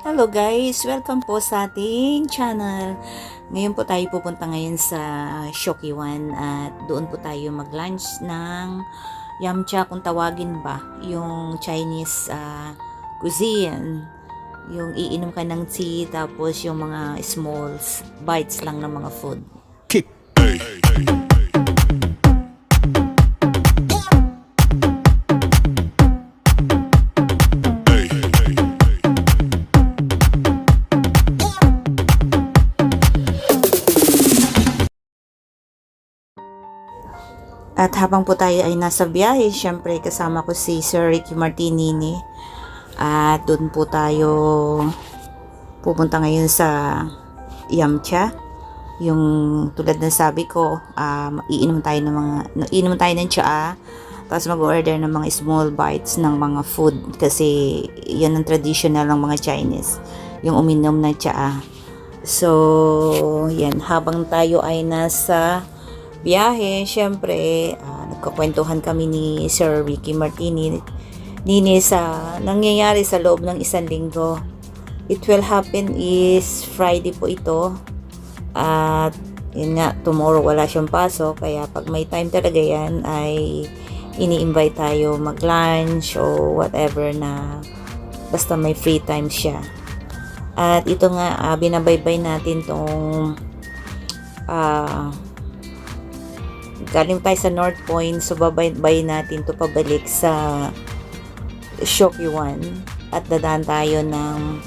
Hello guys! Welcome po sa ating channel. Ngayon po tayo pupunta ngayon sa Shokiwan at doon po tayo mag-lunch ng yamcha kung tawagin ba, yung Chinese ah, cuisine. Yung iinom ka ng tea tapos yung mga small bites lang ng mga food. kick. At habang po tayo ay nasa biyahe, syempre kasama ko si Sir Ricky Martinini. At doon po tayo pupunta ngayon sa Yamcha. Yung tulad ng sabi ko, um, iinom tayo ng mga, iinom tayo ng tsaa. Tapos mag-order ng mga small bites ng mga food. Kasi yan ang traditional ng mga Chinese. Yung uminom ng tsaa. So, yan. Habang tayo ay nasa biyahe, syempre, ah, nagkakwentuhan kami ni Sir Ricky Martini nini sa nangyayari sa loob ng isang linggo. It will happen is Friday po ito. At yun nga, tomorrow wala siyang pasok. Kaya pag may time talaga yan, ay ini-invite tayo mag-lunch o whatever na basta may free time siya. At ito nga, ah, binabaybay natin tong ah galing tayo sa North Point, so babaybay natin to pabalik sa Shokyuan at dadaan tayo ng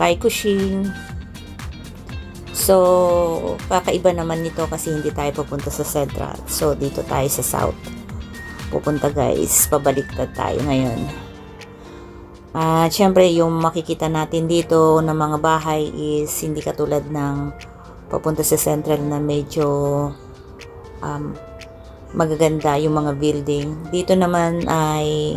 Taikushing. So, kakaiba naman nito kasi hindi tayo pupunta sa Central. So, dito tayo sa South. Pupunta guys, pabaliktad tayo ngayon. At syempre, yung makikita natin dito ng mga bahay is hindi katulad ng papunta sa Central na medyo um, magaganda yung mga building. Dito naman ay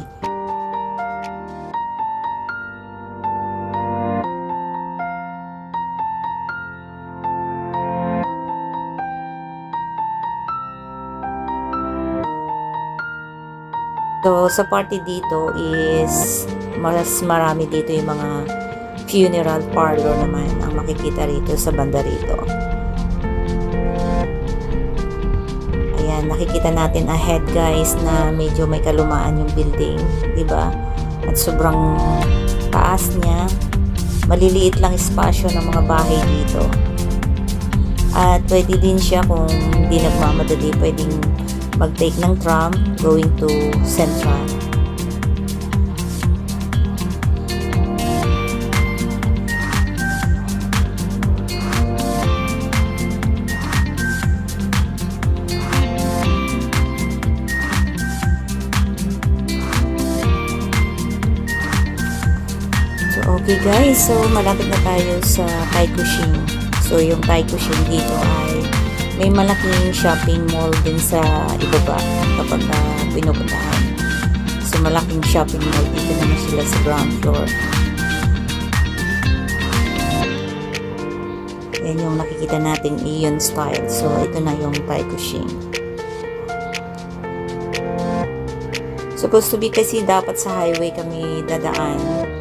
So, sa party dito is mas marami dito yung mga funeral parlor naman ang makikita rito sa banda rito. Nakikita natin ahead guys na medyo may kalumaan yung building, 'di ba? At sobrang taas niya. Maliliit lang espasyo ng mga bahay dito. At pwede din siya kung hindi nagmamadali, pwedeng mag-take ng tram going to Central. Okay guys. So, malapit na tayo sa Taikushing. So, yung Taikushing dito ay may malaking shopping mall din sa ibaba kapag uh, pinupuntahan. So, malaking shopping mall. Dito naman sila sa ground floor. Yan yung nakikita nating Ion style. So, ito na yung Taikushing. Supposed to be kasi dapat sa highway kami dadaan.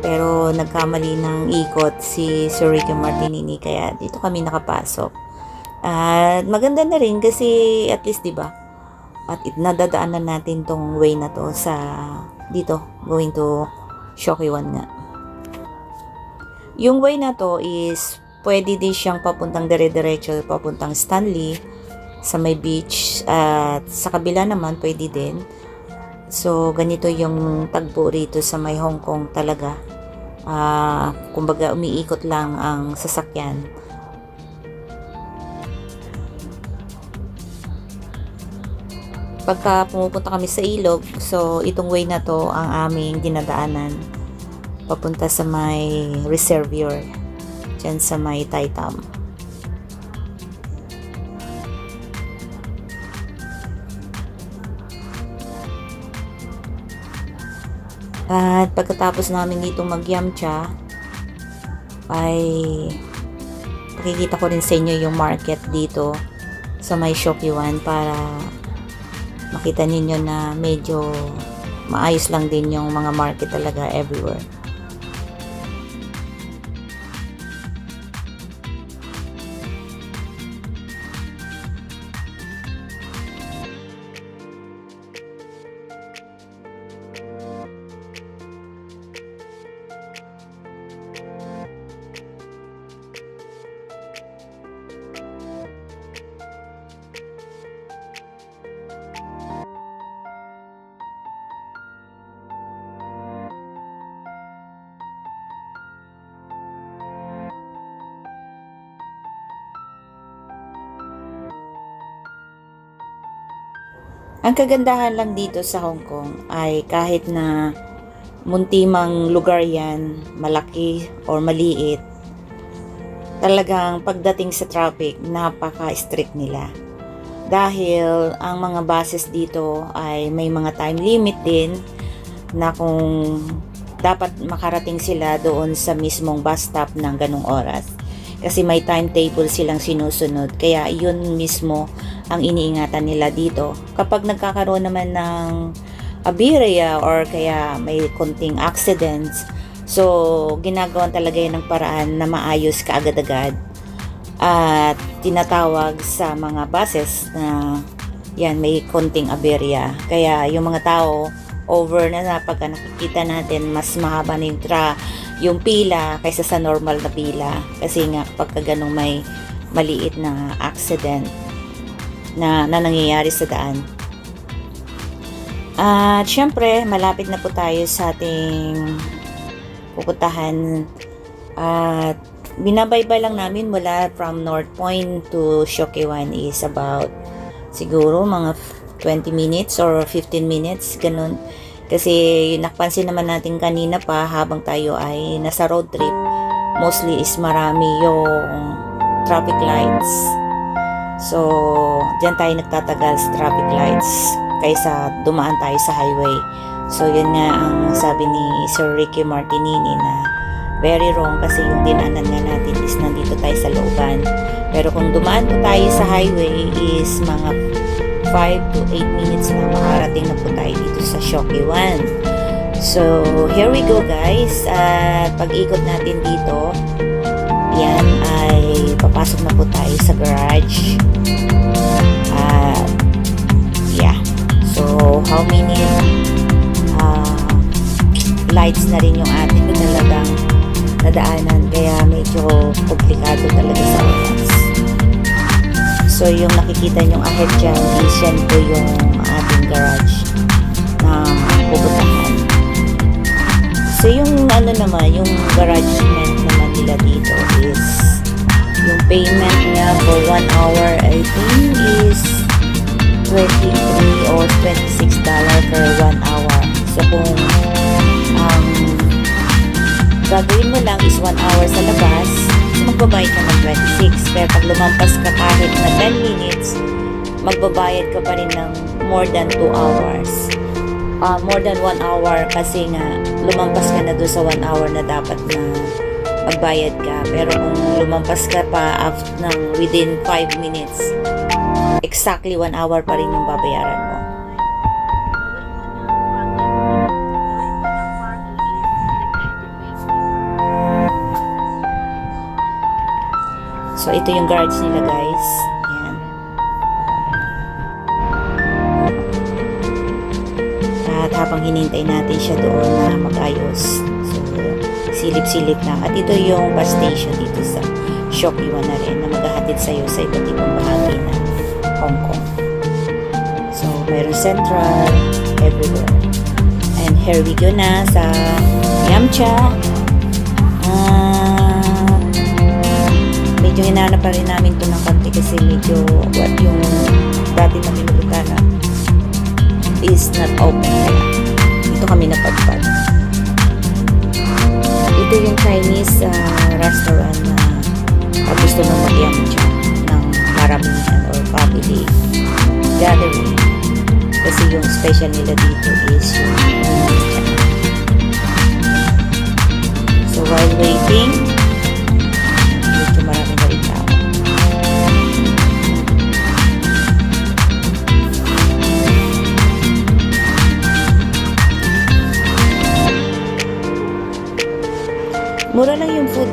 Pero nagkamali ng ikot si Sir Martinini kaya dito kami nakapasok. At maganda na rin kasi at least 'di ba? At nadadaanan natin tong way na to sa dito going to Shokiwan nga. Yung way na to is pwede din siyang papuntang dire-diretso papuntang Stanley sa may beach at sa kabila naman pwede din. So ganito yung tagpo rito sa may Hong Kong talaga. Ah, kumbaga umiikot lang ang sasakyan. pagka pumupunta kami sa ilog, so itong way na to ang aming dinadaanan papunta sa may reservoir dyan sa may Taitam. At pagkatapos namin dito magyamcha ay pakikita ko rin sa inyo yung market dito sa may Shokyuan para makita ninyo na medyo maayos lang din yung mga market talaga everywhere. Ang kagandahan lang dito sa Hong Kong ay kahit na muntimang lugar yan, malaki or maliit, talagang pagdating sa traffic, napaka-strict nila. Dahil ang mga buses dito ay may mga time limit din na kung dapat makarating sila doon sa mismong bus stop ng ganong oras. Kasi may timetable silang sinusunod. Kaya yun mismo ang iniingatan nila dito. Kapag nagkakaroon naman ng aberya or kaya may konting accidents, so ginagawan talaga yun ng paraan na maayos kaagad-agad at tinatawag sa mga buses na yan may konting aberya. Kaya yung mga tao over na na pagka nakikita natin mas mahaba na yung tra yung pila kaysa sa normal na pila kasi nga pagka ganong may maliit na accident na, na nangyayari sa daan at syempre malapit na po tayo sa ating pupuntahan at binabaybay lang namin mula from North Point to Shokyewan is about siguro mga 20 minutes or 15 minutes, ganun. Kasi napansin naman natin kanina pa habang tayo ay nasa road trip, mostly is marami yung traffic lights. So, diyan tayo nagtatagal sa traffic lights kaysa dumaan tayo sa highway. So, yun nga ang sabi ni Sir Ricky Martinini na very wrong kasi yung dinanan nga natin is nandito tayo sa looban. Pero kung dumaan po tayo sa highway is mga 5 to 8 minutes na makarating na po tayo dito sa Shokyewan. So, here we go guys. At pag-ikot natin dito, yan papasok na po tayo sa garage. At yeah. So, how many uh, lights na rin yung ating talagang nadaanan kaya medyo komplikado talaga sa oras. So, yung nakikita nyong ahead dyan is yan po yung ating garage na pupuntahan. So, yung ano naman, yung garage rent naman nila dito is yung payment niya for 1 hour, I think is 23 or 26 dollar per 1 hour. So, kung um, gagawin mo lang is 1 hour sa labas, magbabayad ka ng 26. Pero pag lumampas ka kahit na 10 minutes, magbabayad ka pa rin ng more than 2 hours. Uh, more than 1 hour kasi nga lumampas ka na doon sa 1 hour na dapat na magbayad ka. Pero kung lumampas ka pa after ng within 5 minutes, exactly 1 hour pa rin yung babayaran mo. So, ito yung guards nila, guys. Ayan. At habang hinintay natin siya doon na mag-ayos. So, silip-silip lang. At ito yung bus station dito sa Shokyewan na rin na maghahatid sa'yo sa iba't ibang bahagi ng Hong Kong. So, mayroon central, everywhere. And here we go na sa Yamcha. Ah, medyo hinanap pa rin namin to ng konti kasi medyo what yung dati na pinuputana is not open dito kami napadpad ito yung Chinese ah, restaurant na pag gusto mo mag-yam dyan ng maramihan or family gathering. Kasi yung special nila dito is yung so while waiting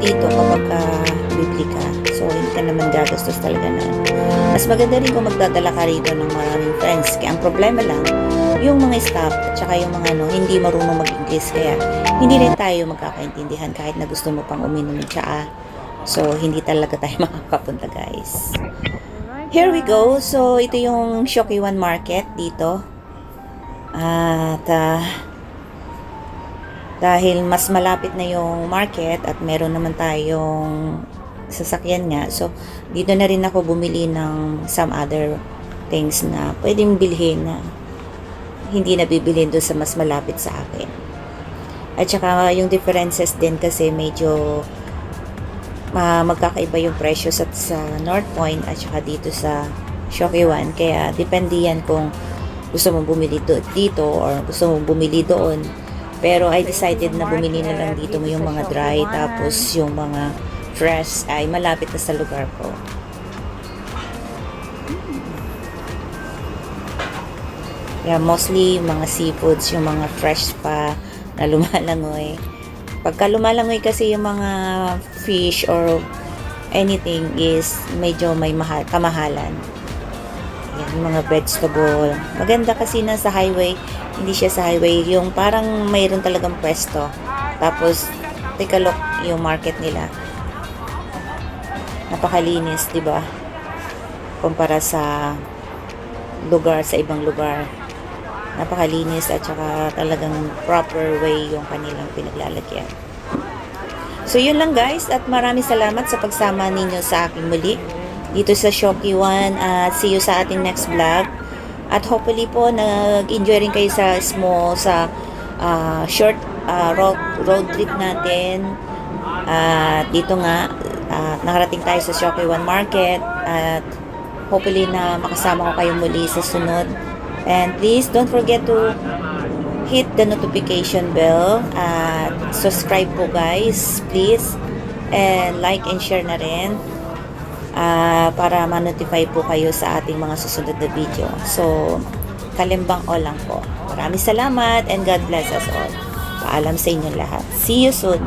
dito kapag ka bibili ka. So, hindi ka naman gagastos talaga na. Mas maganda rin kung magdadala ka rito ng maraming friends. Kaya ang problema lang, yung mga staff at saka yung mga ano, hindi marunong mag-English. Kaya hindi rin tayo magkakaintindihan kahit na gusto mo pang uminom ng tsaa. So, hindi talaga tayo makakapunta guys. Here we go. So, ito yung Shokyewan Market dito. At, ah, dahil mas malapit na yung market at meron naman tayong sasakyan nga. So, dito na rin ako bumili ng some other things na pwedeng bilhin na hindi nabibilin doon sa mas malapit sa akin. At saka yung differences din kasi medyo ma magkakaiba yung presyo sa, sa North Point at saka dito sa Shokyewan. Kaya depende yan kung gusto mong bumili do, dito or gusto mong bumili doon. Pero I decided na bumili na lang dito yung mga dry tapos yung mga fresh ay malapit na sa lugar ko. Yeah, mostly mga seafoods, yung mga fresh pa na lumalangoy. Pagka lumalangoy kasi yung mga fish or anything is medyo may mahal, kamahalan. Mga vegetable. Maganda kasi na sa highway, hindi siya sa highway, yung parang mayroon talagang pwesto. Tapos, take a look yung market nila. Napakalinis, di ba? Kumpara sa lugar, sa ibang lugar napakalinis at saka talagang proper way yung kanilang pinaglalagyan. So yun lang guys at maraming salamat sa pagsama ninyo sa aking muli dito sa Shoki One at see you sa ating next vlog. At hopefully po nag-enjoy rin kayo sa small sa ah, short ah, road, road trip natin. At dito nga at nakarating tayo sa Shoki One Market at hopefully na makasama ko kayo muli sa sunod. And please don't forget to hit the notification bell at subscribe po guys, please. And like and share na rin ah, para ma-notify po kayo sa ating mga susunod na video. So, kalimbang o lang po. Maraming salamat and God bless us all. Paalam sa inyo lahat. See you soon.